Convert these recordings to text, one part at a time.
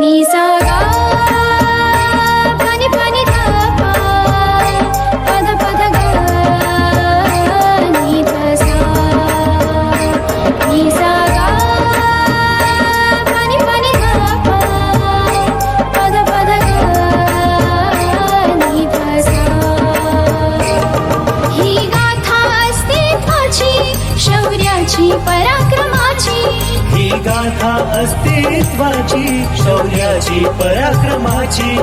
नि गाथा अस्तित्वाची शौर्याची पराक्रमाची.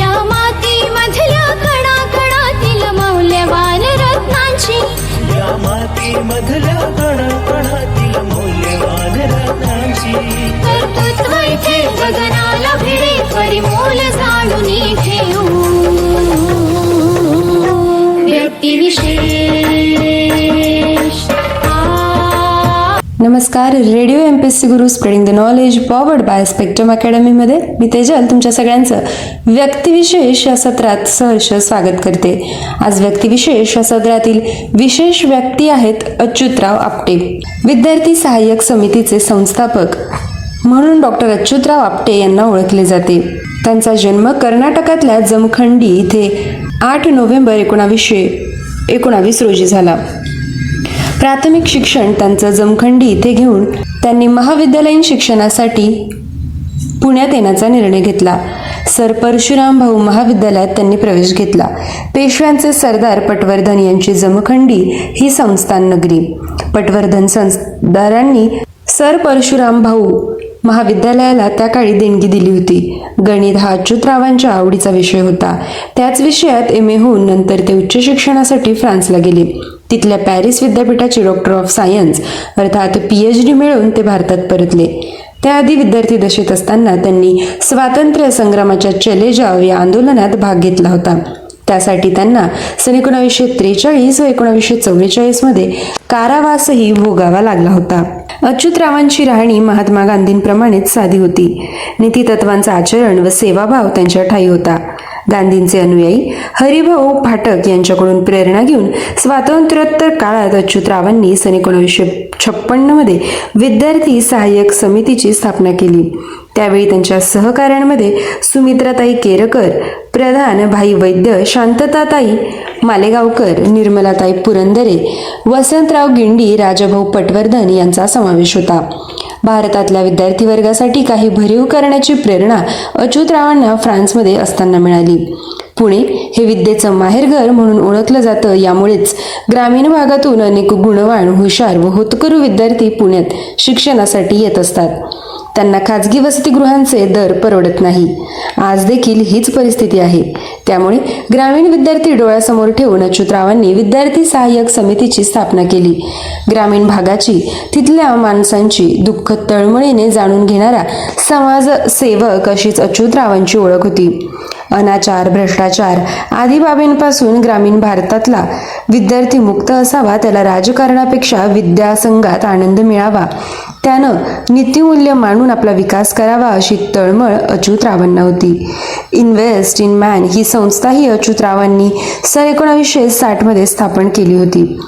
या मातीमधल्या कणा कणातील मौल्यवान रत्नांची. या माती मधल्या कणाकणातील मौल्यवान रत्नांची. कर्तृत्व इथे गगनाला नमस्कार. Radio M P S C Guru spreading the knowledge powered by Spectrum अकॅडमीमध्ये मी तेजल तुमच्या सगळ्यांचं व्यक्तिविशेष या सत्रात सहर्ष स्वागत करते. आज व्यक्तिविशेष या सत्रातील विशेष व्यक्ती आहेत अच्युतराव आपटे विद्यार्थी सहाय्यक समितीचे संस्थापक. म्हणून डॉक्टर अच्युतराव आपटे यांना ओळखले जाते. त्यांचा जन्म कर्नाटकातल्या जमखंडी इथे आठ नोव्हेंबर एकोणावीसशे एकोणावीस रोजी झाला. प्राथमिक शिक्षण त्यांचं जमखंडी इथे घेऊन त्यांनी महाविद्यालयीन शिक्षणासाठी पुण्यात येण्याचा निर्णय घेतला. सर परशुराम भाऊ महाविद्यालयात त्यांनी प्रवेश घेतला. पेशव्यांचे सरदार पटवर्धन यांची जमखंडी ही संस्थान नगरी. पटवर्धन संस्थारांनी सर परशुराम भाऊ महाविद्यालयाला त्या काळी देणगी दिली होती. गणित हा अच्युतरावांच्या आवडीचा विषय होता. त्याच विषयात एम ए होऊन नंतर ते उच्च शिक्षणासाठी फ्रान्सला गेले. तिथल्या पॅरिस विद्यापीठाचे डॉक्टर ऑफ सायन्स अर्थात पी एच डी मिळवून ते भारतात परतले. त्याआधी विद्यार्थी दशेत असताना त्यांनी स्वातंत्र्य संग्रामाच्या चले जाव या आंदोलनात भाग घेतला होता. त्यासाठी त्यांना सन एकोणावीसशे त्रेचाळीस व एकोणावीसशे चव्वेचाळीसमध्ये कारावासही भोगावा लागला होता. अच्युतरावांची राहणी महात्मा गांधींप्रमाणेच साधी होती. नीतितत्वांचं आचरण व सेवाभाव त्यांच्या ठाई होता. गांधींचे अनुयायी हरिभाऊ फाटक यांच्याकडून प्रेरणा घेऊन स्वातंत्र्योत्तर काळात अच्युतरावांनी सन एकोणावीसशे छप्पन्नमध्ये विद्यार्थी सहाय्यक समितीची स्थापना केली. त्यावेळी त्यांच्या सहकाऱ्यांमध्ये सुमित्राताई केरकर प्रधान भाई वैद्य शांतताताई मालेगावकर निर्मलाताई पुरंदरे वसंतराव गिंडी राजाभाऊ पटवर्धन यांचा समावेश होता. भारतातल्या विद्यार्थी वर्गासाठी काही भरीव करण्याची प्रेरणा अच्युतरावांना फ्रान्समध्ये असताना मिळाली. पुणे हे विद्येचं माहेरघर म्हणून ओळखलं जातं. यामुळेच ग्रामीण भागातून अनेक गुणवान हुशार व होतकरू विद्यार्थी पुण्यात शिक्षणासाठी येत असतात. त्यांना खाजगी वसतिगृहांचे दर परवडत नाही. आज देखील हीच परिस्थिती आहे. त्यामुळे ग्रामीण विद्यार्थी डोळ्यासमोर ठेवून अच्युतरावांनी विद्यार्थी सहाय्यक समितीची स्थापना केली. ग्रामीण भागाची तिथल्या माणसांची दुःख तळमळीने जाणून घेणारा समाजसेवक अशीच अच्युतरावांची ओळख होती. अनाचार भ्रष्टाचार आदी बाबींपासून ग्रामीण भारतातला विद्यार्थी मुक्त असावा त्याला राजकारणापेक्षा विद्यासंघात आनंद मिळावा. त्यानं नीतिमूल्य मानून आपला विकास करावा अशी तळमळ अच्युतरावांना होती. इन्व्हेस्ट इन मॅन ही संस्थाही अच्युतरावांनी सन एकोणावीसशे साठमध्ये स्थापन केली होती.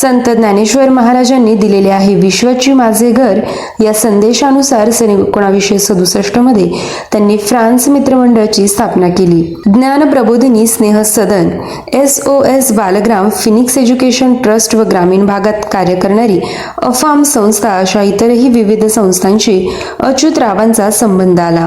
संत ज्ञानेश्वर महाराजांनी दिलेले आहे विश्वाची माझे घर या संदेशानुसार सन एकोणावीसशे सदुसष्टमध्ये त्यांनी फ्रान्स मित्रमंडळाची स्थापना केली. Jnana Prabodhini Sneh Sadan S O S Balgram Phoenix education trust व ग्रामीण भागात कार्य करणारी अफाम संस्था अशा इतरही विविध संस्थांशी अच्युत रावांचा संबंध आला.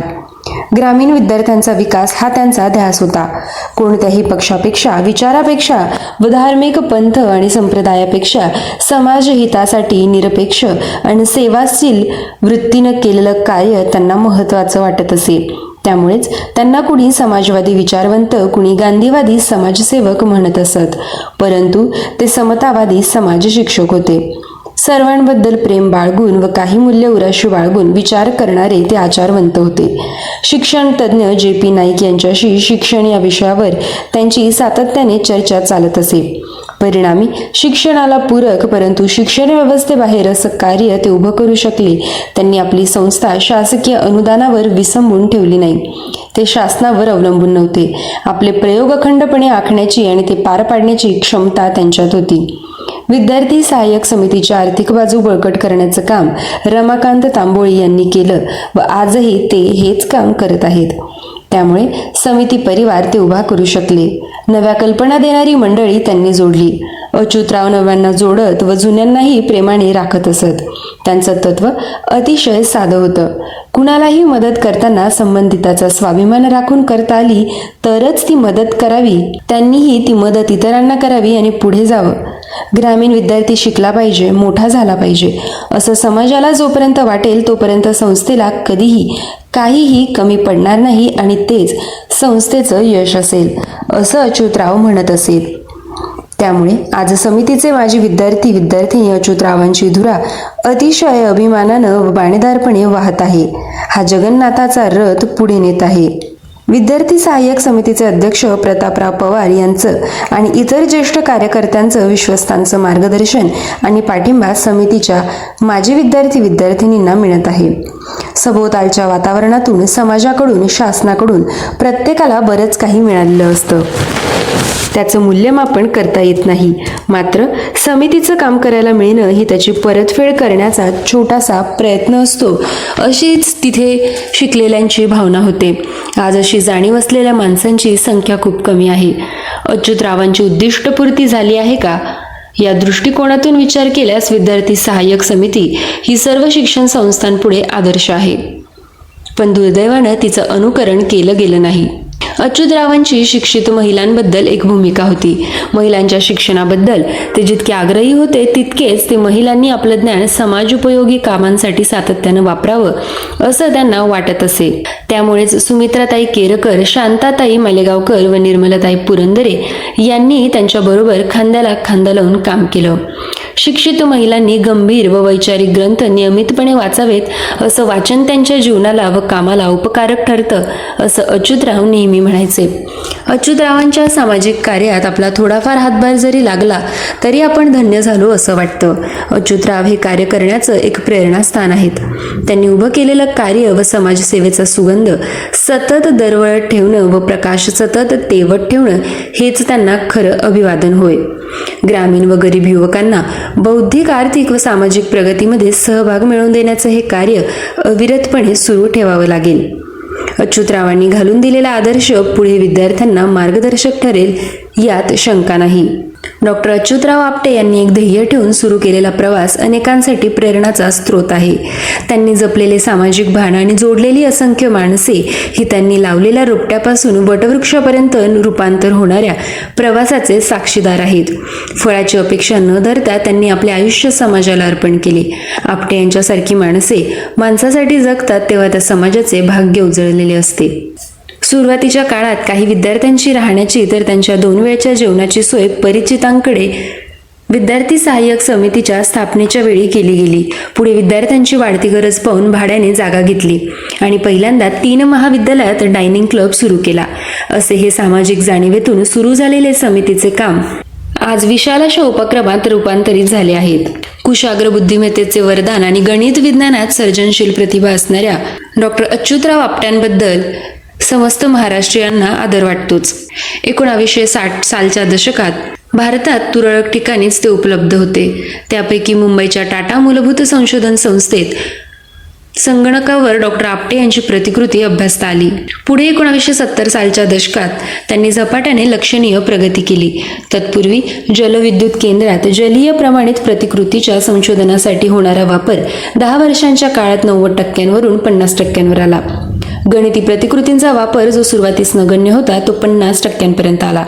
ग्रामीण विद्यार्थ्यांचा विकास हा त्यांचा ध्यास होता. कोणत्याही पक्षापेक्षा विचारापेक्षा व धार्मिक पंथ आणि संप्रदायापेक्षा समाजहितासाठी निरपेक्ष आणि सेवाशील वृत्तीनं केलेलं कार्य त्यांना महत्त्वाचं वाटत असे. त्यामुळेच त्यांना कुणी समाजवादी विचारवंत कुणी गांधीवादी समाजसेवक म्हणत असत. परंतु ते समतावादी समाज शिक्षक होते. सर्वांबद्दल प्रेम बाळगून व काही मूल्य उराशी बाळगून विचार करणारे ते आचारवंत होते. शिक्षण तज्ज्ञ जे पी नाईक यांच्याशी शिक्षण या विषयावर त्यांची सातत्याने चर्चा चालत असे. परिणामी शिक्षणाला पूरक परंतु शिक्षण व्यवस्थेबाहेर असं कार्य ते उभं करू शकले. त्यांनी आपली संस्था शासकीय अनुदानावर विसंबून ठेवली नाही. ते शासनावर अवलंबून नव्हते. आपले प्रयोग अखंडपणे आखण्याची आणि ते पार पाडण्याची क्षमता त्यांच्यात होती. विद्यार्थी सहाय्यक समितीची आर्थिक बाजू बळकट करण्याचं काम रमाकांत तांबोळी यांनी केलं व आजही ते हेच काम करत आहेत. त्यामुळे समिती परिवार ते उभा करू शकले. नव्या कल्पना देणारी मंडळी त्यांनी जोडली. अच्युतराव नव्यांना जोडत व जुन्यांनाही प्रेमाने राखत असत. त्यांचं तत्व अतिशय साधं होतं. कुणालाही मदत करताना संबंधिताचा स्वाभिमान राखून करता आली तरच ती मदत करावी. त्यांनीही ती मदत इतरांना करावी आणि पुढे जावं. ग्रामीण विद्यार्थी शिकला पाहिजे मोठा झाला पाहिजे असं समाजाला जोपर्यंत वाटेल तोपर्यंत संस्थेला कधीही काहीही कमी पडणार नाही आणि तेच संस्थेचं यश असेल असं अच्युतराव म्हणत असेल. त्यामुळे आज समितीचे माजी विद्यार्थी विद्यार्थिनी अच्युतरावांची धुरा अतिशय अभिमानानं व बाणेदारपणे वाहत आहे. हा जगन्नाथाचा रथ पुढे नेत आहे. विद्यार्थी सहाय्यक समितीचे अध्यक्ष प्रतापराव पवार यांचं आणि इतर ज्येष्ठ कार्यकर्त्यांचं विश्वस्तांचं मार्गदर्शन आणि पाठिंबा समितीच्या माजी विद्यार्थी विद्यार्थिनींना मिळत आहे. सभोवतालच्या वातावरणातून समाजाकडून शासनाकडून प्रत्येकाला बरंच काही मिळालेलं असतं. त्याचं मूल्यमापन करता येत नाही. मात्र समितीचं काम करायला मिळणं ही त्याची परतफेड करण्याचा छोटासा प्रयत्न असतो अशीच तिथे शिकलेल्यांची भावना होते. आज अशी जाणीव असलेल्या माणसांची संख्या खूप कमी आहे. अच्युतरावांची उद्दिष्टपूर्ती झाली आहे का? या दृष्टिकोनातून विचार केल्यास विद्यार्थी सहाय्यक समिती ही सर्व शिक्षण संस्थांपुढे आदर्श आहे. पण दुर्दैवानं तिचं अनुकरण केलं गेलं नाही. अच्युतरावांची शिक्षित महिलांबद्दल एक भूमिका होती. महिलांच्या शिक्षणाबद्दल ते जितके आग्रही होते तितकेच ते महिलांनी आपलं ज्ञान समाजोपयोगी कामांसाठी सातत्यानं वापरावं असं त्यांना वाटत असे. त्यामुळेच सुमित्राताई केरकर शांताताई मालेगावकर व निर्मलाताई पुरंदरे यांनी त्यांच्याबरोबर खांद्याला खांदा लावून काम केलं. शिक्षित महिलांनी गंभीर व वैचारिक ग्रंथ नियमितपणे वाचावेत असं वाचन त्यांच्या जीवनाला व कामाला उपकारक ठरतं असं अच्युतराव नेहमी म्हणायचे अच्युतरावांच्या सामाजिक कार्यात आपला थोडाफार हातभार जरी लागला तरी आपण धन्य झालो असं वाटतं. अच्युतराव हे कार्य करण्याचं एक प्रेरणास्थान आहेत. त्यांनी उभं केलेलं कार्य व समाजसेवेचा सुगंध सतत दरवळत ठेवणं व प्रकाश सतत तेवत ठेवणं हेच त्यांना खरं अभिवादन होय. ग्रामीण व गरीब युवकांना बौद्धिक आर्थिक व सामाजिक प्रगतीमध्ये सहभाग मिळवून देण्याचं हे कार्य अविरतपणे सुरू ठेवावं लागेल. अच्युतरावांनी घालून दिलेला आदर्श पुढे विद्यार्थ्यांना मार्गदर्शक ठरेल यात शंका नाही. डॉक्टर अच्युतराव आपटे यांनी एक ध्येय ठेवून सुरू केलेला प्रवास अनेकांसाठी प्रेरणाचा स्रोत आहे. त्यांनी जपलेले सामाजिक भान आणि जोडलेली असंख्य माणसे ही त्यांनी लावलेल्या रोपट्यापासून वटवृक्षापर्यंत रूपांतर होणाऱ्या प्रवासाचे साक्षीदार आहेत. फळाची अपेक्षा न धरता त्यांनी आपले आयुष्य समाजाला अर्पण केले. आपटे यांच्यासारखी माणसे माणसासाठी जगतात तेव्हा त्या समाजाचे भाग्य उजळलेले असते. सुरुवातीच्या काळात काही विद्यार्थ्यांची राहण्याची तर त्यांच्या दोन वेळच्या जेवणाची सोय परिचितांकडे विद्यार्थी सहाय्यक समितीच्या स्थापनेच्या वेळी केली गेली. पुढे विद्यार्थ्यांची वाढती गरज पाहून भाड्याने जागा घेतली आणि पहिल्यांदा तीन महाविद्यालयात डायनिंग क्लब सुरू केला. असे हे सामाजिक जाणीवेतून सुरू झालेले समितीचे काम आज विशाल अशा उपक्रमात रूपांतरित झाले आहेत. कुशाग्र बुद्धिमत्तेचे वरदान आणि गणित विज्ञानात सर्जनशील प्रतिभा असणाऱ्या डॉक्टर अच्युतराव आपट्यांबद्दल समस्त महाराष्ट्रीयांना आदर वाटतोच. एकोणावीसशे साठ सालच्या दशकात भारतात तुरळक ठिकाणीच ते उपलब्ध होते. त्यापैकी मुंबईच्या टाटा मूलभूत संशोधन संस्थेत संगणकावर डॉक्टर आपटे यांची प्रतिकृती अभ्यासता आली. पुढे एकोणावीसशे सत्तर सालच्या दशकात त्यांनी झपाट्याने लक्षणीय प्रगती केली. तत्पूर्वी जलविद्युत केंद्रात जलीय प्रमाणित प्रतिकृतीच्या संशोधनासाठी होणारा वापर दहा वर्षांच्या काळात नव्वद टक्क्यांवरून पन्नास टक्क्यांवर आला. गणिती प्रतिकृतींचा वापर जो सुरुवातीस नगण्य होता तो पन्नास टक्क्यांपर्यंत आला.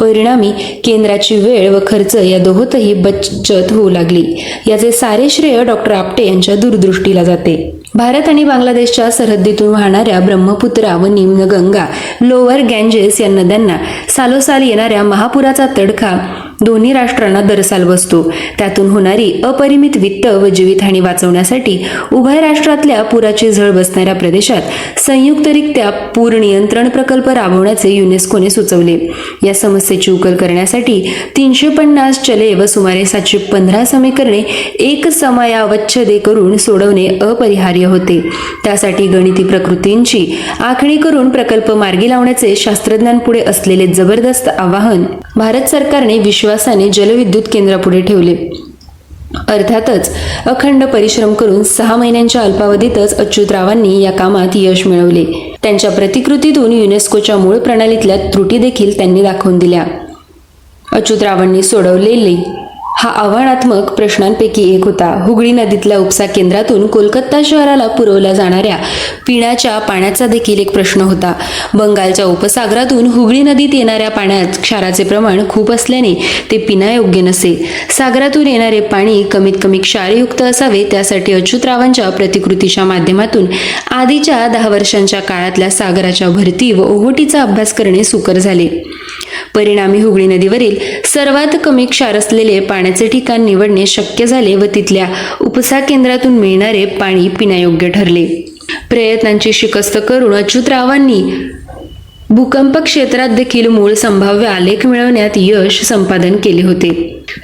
परिणामी केंद्राची वेळ व खर्च या दोहोतही बचत होऊ लागली. याचे सारे श्रेय डॉक्टर आपटे यांच्या दूरदृष्टीला जाते. भारत आणि बांगलादेशच्या सरहद्दीतून वाहणाऱ्या ब्रह्मपुत्रा व निम्नगंगा लोअर गँजेस या नद्यांना सालोसाल येणाऱ्या महापुराचा तडखा दोन्ही राष्ट्रांना दरसाल बसतो. त्यातून होणारी अपरिमित वित्त व जीवितहानी वाचवण्यासाठी उभय राष्ट्रातल्या पुराची झळ बसणाऱ्या प्रदेशात संयुक्तरित्या पूर नियंत्रण प्रकल्प राबवण्याचे युनेस्कोने सुचवले. या समस्या उकल करण्यासाठी तीनशे पन्नास चले व सुमारे सातशे पंधरा समीकरणे एक समयावच्छदे करून सोडवणे अपरिहार्य होते. त्यासाठी गणिती प्रकृतींची आखणी करून प्रकल्प मार्गी लावण्याचे शास्त्रज्ञांपुढे असलेले जबरदस्त आवाहन भारत सरकारने विश्वासाने जलविद्युत केंद्रापुढे ठेवले. अर्थातच अखंड परिश्रम करून सहा महिन्यांच्या अल्पावधीतच अच्युतरावांनी या कामात यश मिळवले. त्यांच्या प्रतिकृतीतून युनेस्कोच्या मूळ प्रणालीतल्या त्रुटी देखील त्यांनी दाखवून दिल्या. अच्युतरावांनी सोडवलेली हा आव्हानात्मक प्रश्नांपैकी एक होता. हुगळी नदीतल्या उपसा केंद्रातून कोलकाता शहराला पुरवल्या जाणाऱ्या पिण्याच्या पाण्याचा देखील एक प्रश्न होता. बंगालच्या उपसागरातून हुगळी नदीत येणाऱ्या पाण्यात क्षाराचे प्रमाण खूप असल्याने ते पिण्यायोग्य नसे. सागरातून येणारे पाणी कमीत कमी क्षारयुक्त असावे त्यासाठी अच्युतरावांच्या प्रतिकृतीच्या माध्यमातून आधीच्या दहा वर्षांच्या काळातल्या सागराच्या भरती व ओहोटीचा अभ्यास करणे सुकर झाले. परिणामी हुगळी नदीवरील सर्वात कमी क्षार असलेले पाण्याचे ठिकाण निवडणे शक्य झाले व तिथल्या उपसा केंद्रातून मिळणारे पाणी पिण्यायोग्य ठरले. प्रयत्नांची शिकस्त करून अच्युतरावांनी भूकंप क्षेत्रात देखील मूळ संभाव्य आलेख मिळवण्यात यश संपादन केले होते.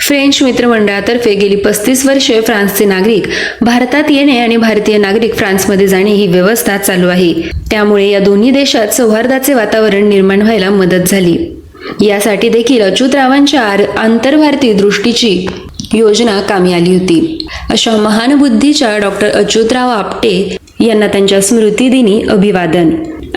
फ्रेंच मित्रमंडळातर्फे गेली पस्तीस वर्षे फ्रान्सचे नागरिक भारतात येणे आणि भारतीय नागरिक फ्रान्समध्ये जाणे ही व्यवस्था चालू आहे. त्यामुळे या दोन्ही देशात सौहार्दाचे वातावरण निर्माण व्हायला मदत झाली. यासाठी देखील अच्युतरावांच्या आर- आंतरभारतीय दृष्टीची योजना कामी आली होती. अशा महान बुद्धीच्या डॉक्टर अच्युतराव आपटे यांना त्यांच्या स्मृतिदिनी अभिवादन.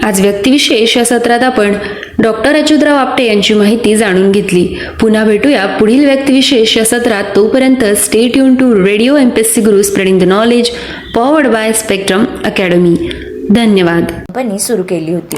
आज व्यक्तिविशेष या सत्रात आपण डॉक्टर अच्युतराव आपटे यांची माहिती जाणून घेतली. पुन्हा भेटूया पुढील व्यक्तिविशेष या सत्रात. तोपर्यंत stay tune to radio M P S C Guru spreading the knowledge powered by spectrum academy धन्यवाद. कंपनी सुरू केली होती.